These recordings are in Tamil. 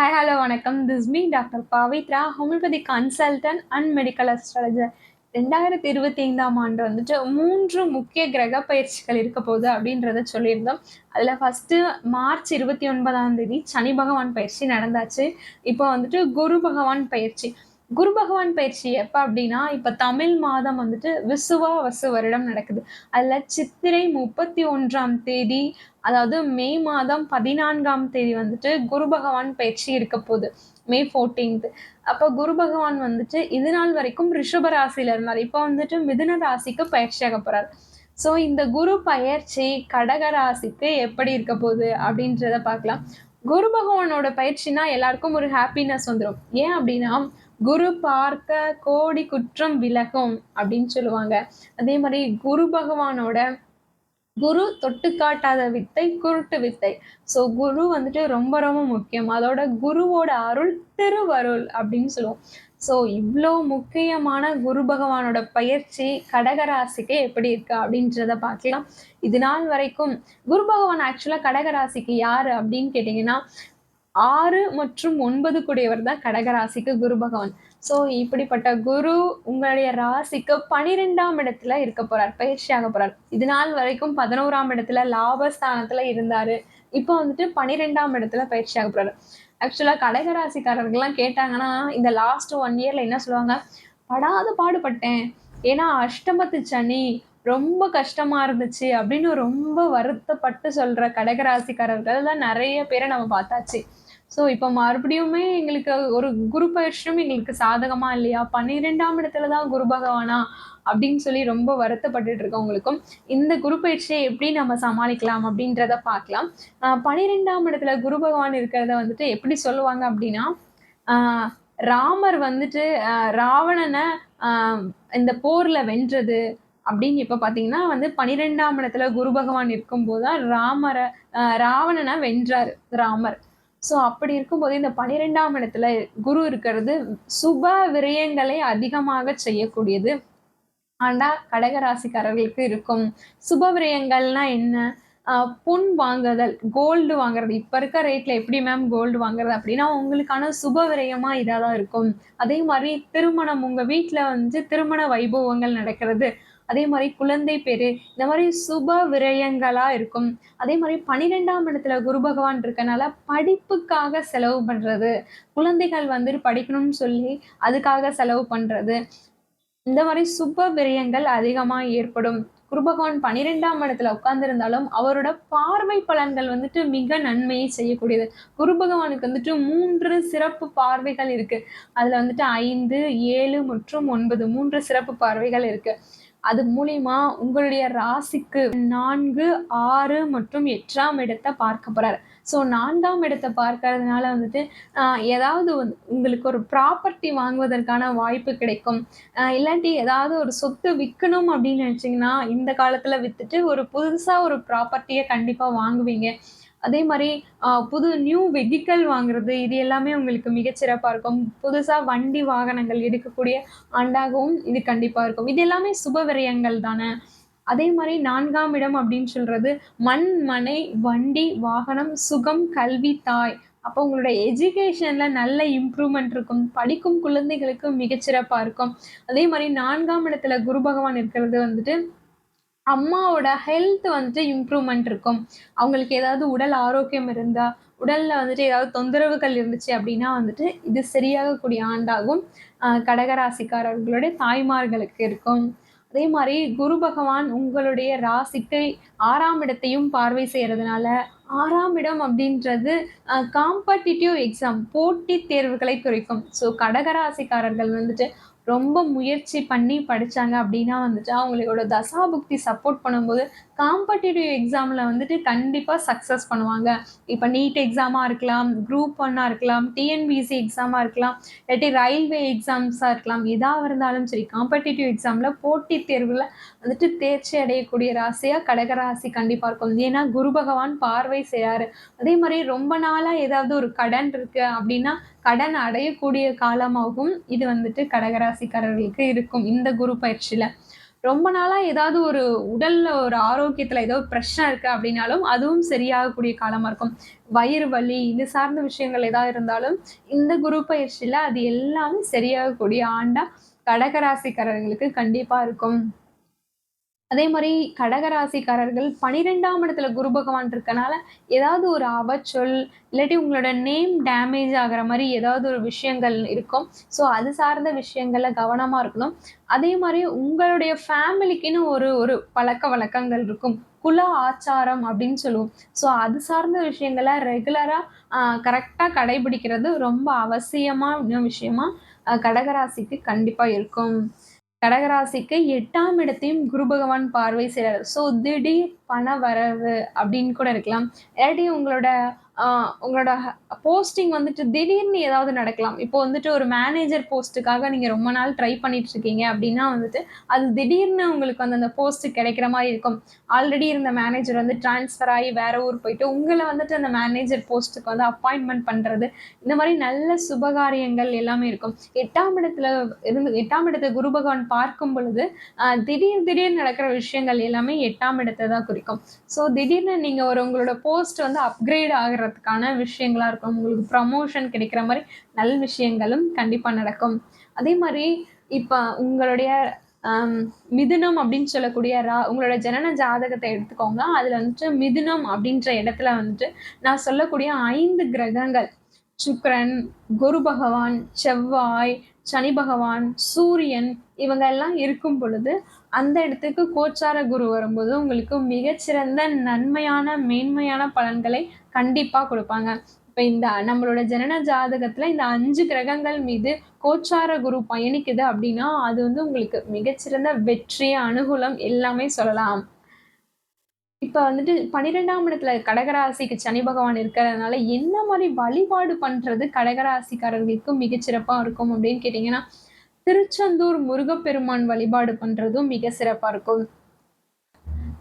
ஹாய் ஹலோ வணக்கம். This me doctor Pavithra homeopathy consultant and medical astrologer ரெண்டாயிரத்தி இருபத்தி ஐந்தாம் ஆண்டு வந்துட்டு மூன்று முக்கிய கிரக பயிற்சிகள் இருக்க போகுது அப்படின்றத சொல்லியிருந்தோம். அதில் ஃபஸ்ட்டு மார்ச் இருபத்தி ஒன்பதாம் தேதி சனி பகவான் பயிற்சி நடந்தாச்சு. இப்போ வந்துட்டு குரு பகவான் பயிற்சி. குரு பகவான் பயிற்சி எப்போ அப்படின்னா இப்போ தமிழ் மாதம் வந்துட்டு விசுவா வசு வருடம் நடக்குது. அதில் சித்திரை முப்பத்தி ஒன்றாம் தேதி அதாவது மே மாதம் பதினான்காம் தேதி வந்துட்டு குரு பகவான் பயிற்சி இருக்க போகுது. மே ஃபோர்டீன்த் அப்போ குரு பகவான் வந்துட்டு இது நாள் வரைக்கும் ரிஷப ராசியில இருந்தார். இப்போ வந்துட்டு மிதுன ராசிக்கு பயிற்சியாக போறார். ஸோ இந்த குரு பயிற்சி கடக ராசிக்கு எப்படி இருக்க போகுது அப்படின்றத பார்க்கலாம். குரு பகவானோட பயிற்சினா எல்லாருக்கும் ஒரு ஹாப்பினஸ் வந்துடும் ஏன் அப்படின்னா குரு பார்க்க கோடி குற்றம் விலகும் அப்படின்னு சொல்லுவாங்க. அதே மாதிரி குரு பகவானோட குரு தொட்டு காட்டாத வித்தை குருட்டு வித்தை. ஸோ குரு வந்துட்டு ரொம்ப ரொம்ப முக்கியம். அதோட குருவோட அருள் திருவருள் அப்படின்னு சொல்லுவோம். ஸோ இவ்வளோ முக்கியமான குரு பகவானோட பயிற்சி கடகராசிக்கு எப்படி இருக்கு அப்படின்றத பார்க்கலாம். இது நாள் வரைக்கும் குரு பகவான் ஆக்சுவலாக கடகராசிக்கு யார் அப்படின்னு கேட்டிங்கன்னா ஆறு மற்றும் ஒன்பது கூடியவர் தான் கடகராசிக்கு குரு பகவான். ஸோ இப்படிப்பட்ட குரு உங்களுடைய ராசிக்கு பனிரெண்டாம் இடத்துல இருக்க போறார் பயிற்சியாக போறார். இது நாள் வரைக்கும் பதினோராம் இடத்துல லாபஸ்தானத்துல இருந்தாரு. இப்போ வந்துட்டு பனிரெண்டாம் இடத்துல பயிற்சியாக போறாரு. ஆக்சுவலாக கடகராசிக்காரர்கள்லாம் கேட்டாங்கன்னா இந்த லாஸ்ட் ஒன் இயர்ல என்ன சொல்லுவாங்க? படாத பாடுபட்டேன். ஏன்னா அஷ்டமத்து சனி ரொம்ப கஷ்டமா இருந்துச்சு அப்படின்னு ரொம்ப வருத்தப்பட்டு சொல்ற கடகராசிக்காரர்கள் தான் நிறைய பேரை நம்ம பார்த்தாச்சு. ஸோ இப்போ மறுபடியுமே எங்களுக்கு ஒரு குரு பயிற்சியும் எங்களுக்கு சாதகமா இல்லையா? பன்னிரெண்டாம் இடத்துல தான் குரு பகவானா அப்படின்னு சொல்லி ரொம்ப வருத்தப்பட்டுட்டு இருக்கவங்களுக்கும் இந்த குரு பயிற்சியை எப்படி நம்ம சமாளிக்கலாம் அப்படின்றத பார்க்கலாம். பன்னிரெண்டாம் இடத்துல குரு பகவான் இருக்கிறத வந்துட்டு எப்படி சொல்லுவாங்க அப்படின்னா ராமர் வந்துட்டு ராவணனை இந்த போர்ல வென்றது அப்படின்னு இப்போ பார்த்தீங்கன்னா வந்து பனிரெண்டாம் இடத்துல குரு பகவான் இருக்கும்போது தான் ராமரை ராவணனை வென்றார் ராமர். ஸோ அப்படி இருக்கும்போது இந்த பனிரெண்டாம் இடத்துல குரு இருக்கிறது சுப விரயங்களை அதிகமாக செய்யக்கூடியது. ஆண்டா கடகராசிக்காரர்களுக்கு இருக்கும். சுப விரயங்கள்னா என்ன? புண் வாங்குதல் கோல்டு வாங்குறது. இப்போ இருக்க ரேட்டில் எப்படி மேம் கோல்டு வாங்குறது அப்படின்னா உங்களுக்கான சுப விரயமாக இதாக தான் இருக்கும். அதே மாதிரி திருமணம் உங்கள் வீட்டில் வந்து திருமண வைபவங்கள் நடக்கிறது. அதே மாதிரி குழந்தை பேரு இந்த மாதிரி சுப விரயங்களாக இருக்கும். அதே மாதிரி பன்னிரெண்டாம் இடத்துல குரு பகவான் இருக்கனால படிப்புக்காக செலவு பண்ணுறது குழந்தைகள் வந்துட்டு படிக்கணும்னு சொல்லி அதுக்காக செலவு பண்ணுறது இந்த மாதிரி சுப விரயங்கள் அதிகமாக ஏற்படும். குரு பகவான் பனிரெண்டாம் இடத்துல உட்கார்ந்துருந்தாலும் அவரோட பார்வை பலன்கள் வந்துட்டு மிக நன்மையை செய்யக்கூடியது. குரு பகவானுக்கு வந்துட்டு மூன்று சிறப்பு பார்வைகள் இருக்கு. அதுல வந்துட்டு ஐந்து ஏழு மற்றும் ஒன்பது மூன்று சிறப்பு பார்வைகள் இருக்கு. அது மூலியமா உங்களுடைய ராசிக்கு நான்கு ஆறு மற்றும் எட்டாம் இடத்தை பார்க்க போறாரு. ஸோ நான்காம் இடத்தை பார்க்கறதுனால வந்துட்டு ஏதாவது உங்களுக்கு ஒரு ப்ராப்பர்ட்டி வாங்குவதற்கான வாய்ப்பு கிடைக்கும். இல்லாட்டி ஏதாவது ஒரு சொத்து விற்கணும் அப்படின்னு நினச்சிங்கன்னா இந்த காலத்தில் விற்றுட்டு ஒரு புதுசாக ஒரு ப்ராப்பர்ட்டியை கண்டிப்பாக வாங்குவீங்க. அதே மாதிரி புது நியூ வெஹிக்கல் வாங்குறது இது எல்லாமே உங்களுக்கு மிகச்சிறப்பாக இருக்கும். புதுசாக வண்டி வாகனங்கள் எடுக்கக்கூடிய ஆண்டாகவும் இது கண்டிப்பாக இருக்கும். இது எல்லாமே சுப விரயங்கள் தானே? அதே மாதிரி நான்காம் இடம் அப்படின்னு சொல்றது மண் மனை வண்டி வாகனம் சுகம் கல்வி தாய். அப்போ உங்களோட எஜுகேஷன்ல நல்ல இம்ப்ரூவ்மெண்ட் இருக்கும். படிக்கும் குழந்தைகளுக்கு மிகச்சிறப்பாக இருக்கும். அதே மாதிரி நான்காம் இடத்துல குரு பகவான் இருக்கிறது வந்துட்டு அம்மாவோட ஹெல்த் வந்துட்டு இம்ப்ரூவ்மெண்ட் இருக்கும். அவங்களுக்கு ஏதாவது உடல் ஆரோக்கியம் இருந்தால் உடலில் வந்துட்டு ஏதாவது தொந்தரவுகள் இருந்துச்சு அப்படின்னா வந்துட்டு இது சரியாகக்கூடிய ஆண்டாகும். கடகராசிக்காரர்களுடைய தாய்மார்களுக்கு இருக்கும். அதே மாதிரி குரு பகவான் உங்களுடைய ராசிக்கு ஆறாம் இடத்தையும் பார்வை செய்கிறதுனால ஆறாம் இடம் அப்படின்றது காம்படிட்டிவ் எக்ஸாம் போட்டித் தேர்வுகளை குறைக்கும். ஸோ கடகராசிக்காரர்கள் வந்துட்டு ரொம்ப முயற்சி பண்ணி படித்தாங்க அப்படின்னா வந்துட்டு அவங்களோட தசாபுக்தி சப்போர்ட் பண்ணும்போது காம்படிட்டிவ் எக்ஸாமில் வந்துட்டு கண்டிப்பாக சக்ஸஸ் பண்ணுவாங்க. இப்போ நீட் எக்ஸாமாக இருக்கலாம் குரூப் ஒன்னாக இருக்கலாம் டிஎன்பிசி எக்ஸாமாக இருக்கலாம் இல்லாட்டி ரயில்வே எக்ஸாம்ஸாக இருக்கலாம் எதாக இருந்தாலும் சரி காம்படிட்டிவ் எக்ஸாமில் போட்டித் தேர்வில் வந்துட்டு தேர்ச்சி அடையக்கூடிய ராசியாக கடகராசி கண்டிப்பாக இருக்கும். ஏன்னா குரு பகவான் பார்வை செய்யாரு அதே மாதிரி ரொம்ப நாளாக ஏதாவது ஒரு கடன் இருக்குது அப்படின்னா கடன் அடையக்கூடிய காலமாகவும் இது வந்துட்டு கடகராசிக்காரர்களுக்கு இருக்கும் இந்த குரு பயிற்சியில். ரொம்ப நாளாக ஏதாவது ஒரு உடலில் ஒரு ஆரோக்கியத்தில் ஏதோ பிரச்சனை இருக்குது அப்படின்னாலும் அதுவும் சரியாகக்கூடிய காலமாக இருக்கும். வயிறு வலி இது சார்ந்த விஷயங்கள் ஏதாவது இருந்தாலும் இந்த குரு பயிற்சியில் அது எல்லாமே சரியாகக்கூடிய ஆண்டாக கடகராசிக்காரர்களுக்கு கண்டிப்பாக இருக்கும். அதே மாதிரி கடகராசிக்காரர்கள் பனிரெண்டாம் இடத்துல குரு பகவான் இருக்கனால ஏதாவது ஒரு அவச்சொல் இல்லாட்டி உங்களோட நேம் டேமேஜ் ஆகிற மாதிரி ஏதாவது ஒரு விஷயங்கள் இருக்கும். ஸோ அது சார்ந்த விஷயங்களில் கவனமாக இருக்கணும். அதே மாதிரி உங்களுடைய ஃபேமிலிக்குன்னு ஒரு ஒரு பழக்க வழக்கங்கள் இருக்கும். குல ஆச்சாரம் அப்படின்னு சொல்லுவோம். ஸோ அது சார்ந்த விஷயங்களை ரெகுலராக கரெக்டாக கடைபிடிக்கிறது ரொம்ப அவசியமான விஷயமா கடகராசிக்கு கண்டிப்பாக இருக்கும். கடகராசிக்கு எட்டாம் இடத்தையும் குரு பகவான் பார்வை செய்கிறார் ஸோ திடீர் பண வரவு அப்படின்னு கூட இருக்கலாம். இல்லாட்டி உங்களோட உங்களோட போஸ்டிங் வந்துட்டு திடீர்னு ஏதாவது நடக்கலாம். இப்போ வந்துட்டு ஒரு மேனேஜர் போஸ்ட்டுக்காக நீங்கள் ரொம்ப நாள் ட்ரை பண்ணிட்டு இருக்கீங்க அப்படின்னா வந்துட்டு அது திடீர்னு உங்களுக்கு வந்து அந்த போஸ்ட் கிடைக்கிற மாதிரி இருக்கும். ஆல்ரெடி இருந்த மேனேஜர் வந்து டிரான்ஸ்ஃபர் ஆகி வேற ஊர் போயிட்டு உங்களை வந்துட்டு அந்த மேனேஜர் போஸ்ட்டுக்கு வந்து அப்பாயின்மெண்ட் பண்ணுறது இந்த மாதிரி நல்ல சுபகாரியங்கள் எல்லாமே இருக்கும். எட்டாம் இடத்துல இருந்து எட்டாம் இடத்தை குரு பகவான் பார்க்கும் பொழுது திடீர் திடீர்னு நடக்கிற விஷயங்கள் எல்லாமே எட்டாம் இடத்தை தான் குறிக்கும். ஸோ திடீர்னு நீங்கள் ஒரு உங்களோட போஸ்ட் வந்து அப்கிரேட் ஆகிறதுக்கான விஷயங்களாக இருக்கும். உங்களுக்கு ப்ரமோஷன் கிடைக்கிற மாதிரி நல்ல விஷயங்களும் கண்டிப்பாக நடக்கும். அதே மாதிரி இப்போ உங்களுடைய மிதுனம் அப்படின்னு சொல்லக்கூடிய ரா உங்களோட ஜனன ஜாதகத்தை எடுத்துக்கோங்க. அதில் வந்துட்டு மிதுனம் அப்படின்ற இடத்துல வந்துட்டு நான் சொல்லக்கூடிய ஐந்து கிரகங்கள். சுக்கரன் குரு பகவான் செவ்வாய் சனி பகவான் சூரியன் இவங்க எல்லாம் இருக்கும் பொழுது அந்த இடத்துக்கு கோச்சார குரு வரும்போது உங்களுக்கு மிகச்சிறந்த நன்மையான மேன்மையான பலன்களை கண்டிப்பாக கொடுப்பாங்க. இப்போ இந்த நம்மளோட ஜனன ஜாதகத்தில் இந்த அஞ்சு கிரகங்கள் மீது கோச்சார குரு பயணிக்குது அப்படின்னா அது வந்து உங்களுக்கு மிகச்சிறந்த வெற்றி அனுகூலம் எல்லாமே சொல்லலாம். இப்போ வந்துட்டு பன்னிரெண்டாம் இடத்துல கடகராசிக்கு சனி பகவான் இருக்கிறதுனால என்ன மாதிரி வழிபாடு பண்ணுறது கடகராசிக்காரர்களுக்கு மிகச்சிறப்பாக இருக்கும் அப்படின்னு கேட்டிங்கன்னா திருச்செந்தூர் முருகப்பெருமான் வழிபாடு பண்ணுறதும் மிக சிறப்பாக இருக்கும்.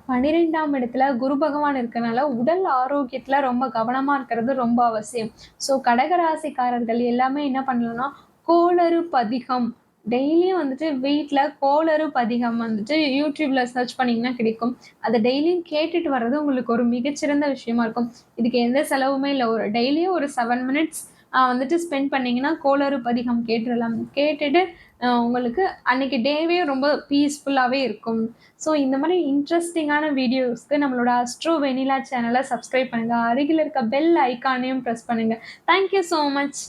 பன்னிரெண்டாம் இடத்துல குரு பகவான் இருக்கனால உடல் ஆரோக்கியத்தில் ரொம்ப கவனமாக இருக்கிறது ரொம்ப அவசியம். ஸோ கடகராசிக்காரர்கள் எல்லாமே என்ன பண்ணலாம்னா கோளறு பதிகம். டெய்லியும் வந்துட்டு வீட்டில் கோளறு பதிகம் வந்துட்டு யூடியூப்ல சர்ச் பண்ணிங்கன்னா கிடைக்கும். அதை டெய்லியும் கேட்டுட்டு வர்றது உங்களுக்கு ஒரு மிகச்சிறந்த விஷயமா இருக்கும். இதுக்கு எந்த செலவுமே இல்லை. ஒரு டெய்லியும் ஒரு செவன் மினிட்ஸ் வந்துட்டு ஸ்பெண்ட் பண்ணிங்கன்னா கோளறு பதிகம் கேட்டுடலாம். கேட்டுட்டு உங்களுக்கு அன்னைக்கு டேவே ரொம்ப பீஸ்ஃபுல்லாகவே இருக்கும். ஸோ இந்த மாதிரி இன்ட்ரெஸ்டிங்கான வீடியோஸ்க்கு நம்மளோட அஸ்ட்ரோ வெனிலா சேனலை சப்ஸ்கிரைப் பண்ணுங்கள் அருகில் இருக்க பெல் ஐக்கானையும் ப்ரெஸ் பண்ணுங்கள் தேங்க்யூ ஸோ மச்